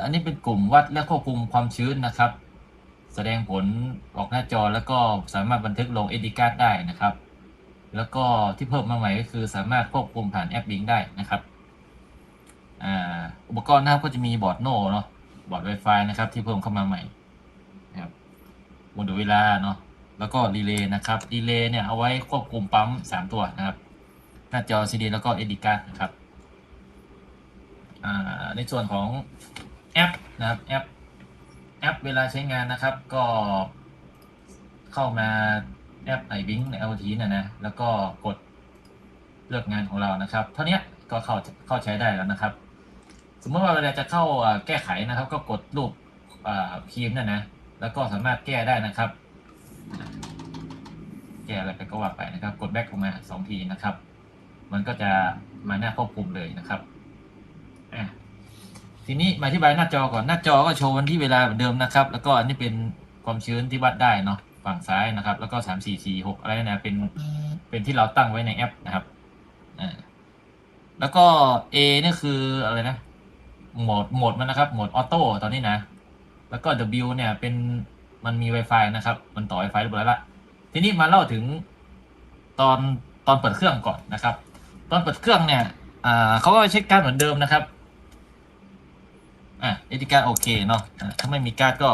อันนี้เป็นกลุ่มวัดและควบคุมความชื้นนะครับ แสดงผลออกหน้าจอแล้วก็สามารถบันทึกลง SD card ได้นะครับ แล้วก็ที่เพิ่มมาใหม่ก็คือสามารถควบคุมผ่านแอปบิงได้นะครับอุปกรณ์นะครับก็จะมีบอร์ดโน่เนาะบอร์ด Wi-Fi นะครับ ที่เพิ่มเข้ามาใหม่นะครับโมดูลเวลาเนาะแล้วก็รีเลย์นะครับรีเลย์เนี่ยเอาไว้ควบคุมปั๊ม 3 ตัวนะครับ หน้าจอ CD แล้วก็ SD card นะครับ ในส่วนของแอปนะครับแอปแอปเวลาใช้งานนะครับก็เข้ามาแอปไอบิงใน LT นะนะแล้วก็กดเลือกงานของเรานะครับ เท่านี้ก็เข้าเข้าใช้ได้แล้วนะครับ สมมติว่าเวลาจะเข้าแก้ไขนะครับ ก็กดรูปอ่าคีมนั่นนะแล้วก็สามารถแก้ได้นะครับ แก้อะไรไปก็ว่าไปนะครับ กดแบ็กลงมาสองทีนะครับ มันก็จะมาหน้าควบคุมเลยนะครับ ทีนี้มาอธิบายหน้าจอก่อนหน้าจอก็โชว์วันที่เวลาเหมือนเดิมนะครับ แล้วก็อันนี้เป็นความชื้นที่วัดได้เนาะฝั่งซ้ายนะครับ แล้วก็สามสี่สี่หกอะไรนะเป็นเป็นที่เราตั้งไว้ในแอปนะครับอ่าแล้วก็ A นี่คืออะไรนะโหมดโหมดมันนะครับโหมดออโต้ตอนนี้นะ แล้วก็ W เนี่ยเป็นมันมี Wi-Fi นะครับ มันต่อ Wi-Fi เรียบร้อยละทีนี้มาเล่าถึงตอนตอนเปิดเครื่องก่อนนะครับ ตอนเปิดเครื่องเนี่ยเขาก็เช็คการเหมือนเดิมนะครับ อะเอติการโอเคเนาะะถ้าไม่มีการ์ดก็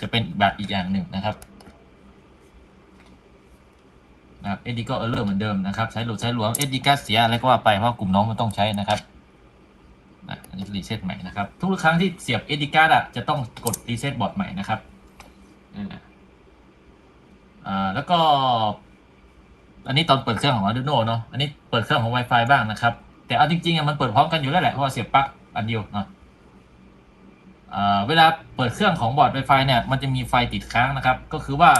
จะเป็นแบบอีกอย่างหนึ่งนะครับนะครับเอดีก็เออร์เลอร์เหมือนเดิมนะครับ ใช้หลุดใช้หลวมเอดีการเสียอะไรก็ว่าไปเพราะกลุ่มน้องมันต้องใช้นะครับอะอันนี้รีเซ็ตใหม่นะครับ ทุกครั้งที่เสียบเอดีการอะจะต้องกดรีเซ็ตบอร์ดใหม่นะครับอ่าอ่าแล้วก็ อันนี้ตอนเปิดเครื่องของ Arduino เนาะอันนี้เปิดเครื่องของ Wi-Fi บ้างนะครับ แต่เอาจริงๆอะมันเปิดพร้อมกันอยู่แล้วแหละเพราะว่าเสียบปลั๊กอันเดียวเนาะ เวลาเปิดเครื่องของบอร์ด Wi-Fi เนี่ยมันจะมีไฟติดค้างนะครับ ก็คือว่า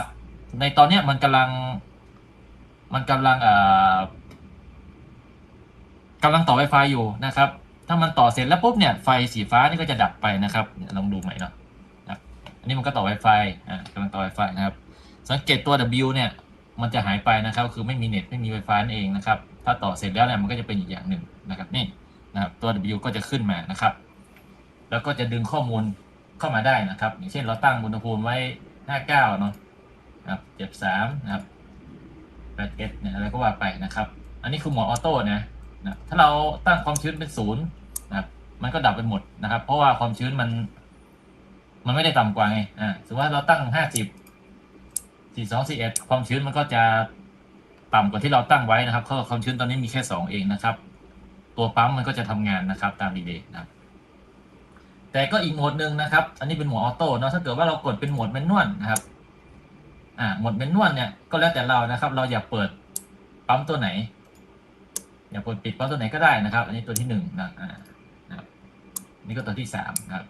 ในตอนเนี้ยมันกำลัง มันกำลังเอ่อกำลังต่อ Wi-Fi อยู่นะครับ ถ้ามันต่อเสร็จแล้วปุ๊บเนี่ยไฟสีฟ้านี่ก็จะดับไปนะครับลองดูใหม่เนาะอันนี้มันก็ต่อ Wi-Fi อ่ากำลังต่อ Wi-Fi นะครับ สังเกตตัว W เนี่ยมันจะหายไปนะครับ คือไม่มีเน็ตไม่มี Wi-Fi นั่นเองนะครับ ถ้าต่อเสร็จแล้วเนี่ยมันก็จะเป็นอีกอย่างหนึ่งนะครับนี่นะครับตัว W ก็จะขึ้นมานะครับ แล้วก็จะดึงข้อมูล เข้ามาได้นะครับ อย่างเช่นเราตั้งอุณหภูมิไว้ 59 เนาะนะครับ73นะครับ81เนี่ยอะไรก็ว่าไปนะครับ อันนี้คือหมดออโต้นะนะถ้าเราตั้งความชื้นเป็นศูนย์นะครับมันก็ดับไปหมดนะครับ เพราะว่าความชื้นมัน มันไม่ได้ต่ำกว่าไงอ่าสมมติว่าเราตั้ง 50 42 41ความชื้นมันก็จะต่ำกว่าที่เราตั้งไว้นะครับเพราะความชื้นตอนนี้มีแค่ 2 เองนะครับ ตัวปั๊มมันก็จะทำงานนะครับตามดีเลย์นะครับ แต่ก็อีกโหมดหนึ่งนะครับ อันนี้เป็นโหมดออโต้เนาะถ้าเกิดว่าเรากดเป็นโหมดแมนนวลนะครับอ่าโหมดแมนนวลเนี่ยก็แล้วแต่เรานะครับ เราอยากเปิดปั๊มตัวไหน อยากเปิดปิดปั๊มตัวไหนก็ได้นะครับ อันนี้ตัวที่หนึ่งนะอ่านะครับนี่ก็ตัวที่สามนะครับ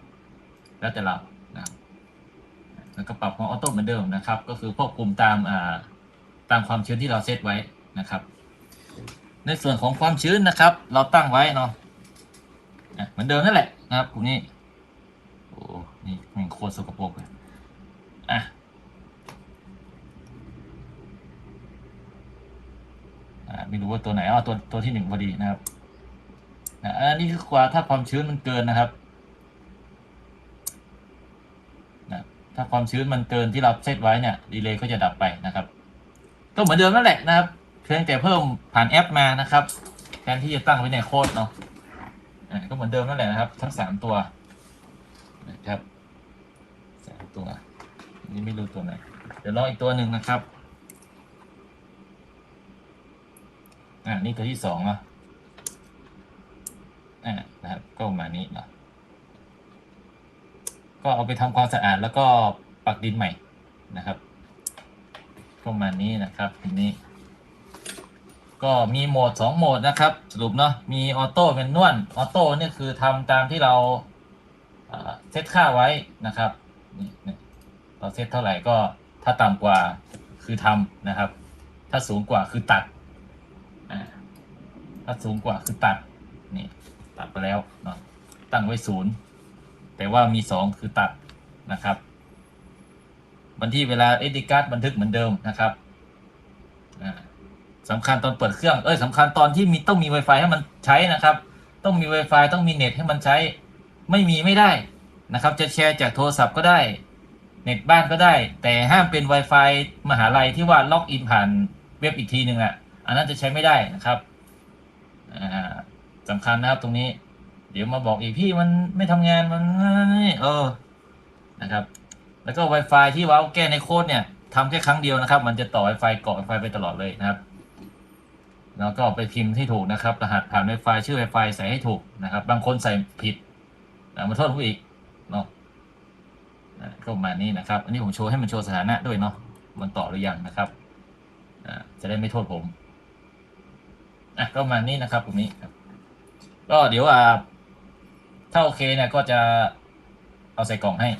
แล้วแต่เรานะครับแล้วก็ปรับของออโต้เหมือนเดิมนะครับ ก็คือควบคุมตามอ่าตามความชื้นที่เราเซตไว้นะครับ ในส่วนของความชื้นนะครับ เราตั้งไว้เนาะเหมือนเดิมนั่นแหละนะครับกลุ่มนี้ นี่มันโคตรสกปรกเลย อะไม่รู้ว่าตัวไหนอ๋อตัวตัวที่หนึ่งพอดีนะครับนะอันนี้คือความถ้าความชื้นมันเกินนะครับนะถ้าความชื้นมันเกินที่เราเซตไว้เนี่ยดีเลย์ก็จะดับไปนะครับ ก็เหมือนเดิมนั่นแหละนะครับเพียงแต่เพิ่มผ่านแอปมานะครับแทนที่จะตั้งไว้ในโค้ดเนาะอะก็เหมือนเดิมนั่นแหละนะครับ ทั้งสามตัว นะครับสามตัว นี่ไม่รู้ตัวไหน เดี๋ยวลองอีกตัวหนึ่งนะครับ อ่านี่ตัวที่สองเนาะอ่านะครับก็ประมาณนี้เนาะก็เอาไปทำความสะอาดแล้วก็ปักดินใหม่นะครับประมาณนี้นะครับทีนี้ ก็มีโหมด 2 โหมดนะครับ สรุปเนาะมีออโต้เป็นนวลออโต้เนี่ยคือทำตามที่เรา เซตค่าไว้นะครับเราเซตเท่าไหร่ก็ถ้าต่ำกว่าคือทำนะครับ ถ้าสูงกว่าคือตัดถ้าสูงกว่าคือตัดนี่ตัดไปแล้วเนาะตั้งไว้ศูนย์แต่ว่ามี 2 คือตัดนะครับบันที่เวลาเอดิการ์ดบันทึกเหมือนเดิมนะครับสำคัญตอนเปิดเครื่องเอ้ยสำคัญตอนที่มีต้องมี Wi-Fi ให้มันใช้นะครับ ต้องมี Wi-Fi ต้องมีเน็ตให้มันใช้ ไม่มีไม่ได้นะครับ จะแชร์จากโทรศัพท์ก็ได้ เน็ตบ้านก็ได้ แต่ห้ามเป็น Wi-Fi มหาลัยที่ว่าล็อกอินผ่านเว็บอีกทีหนึ่งอะ อันนั้นจะใช้ไม่ได้นะครับสำคัญนะครับตรงนี้ เดี๋ยวมาบอกอีกพี่มันไม่ทำงานมันนี่เออนะครับ แล้วก็ Wi-Fi ที่ว่าแก้ในโค้ดเนี่ยทำแค่ครั้งเดียวนะครับ มันจะต่อ Wi-Fi เกาะ Wi-Fi ไปตลอดเลยนะครับแล้วก็ไปพิมพ์ที่ถูกนะครับ รหัสผ่าน Wi-Fi ชื่อ Wi-Fi ใส่ให้ถูกนะครับ บางคนใส่ผิด มาโทษผมอีกเนาะก็ประมาณนี้นะครับ อันนี้ผมโชว์ให้มันโชว์สถานะด้วยเนาะมันต่อหรือยังนะครับอ่าจะได้ไม่โทษผมอะก็ประมาณนี้นะครับตรงนี้ครับ ก็เดี๋ยวอ่าถ้าโอเคเนี่ยก็จะเอาใส่กล่องให้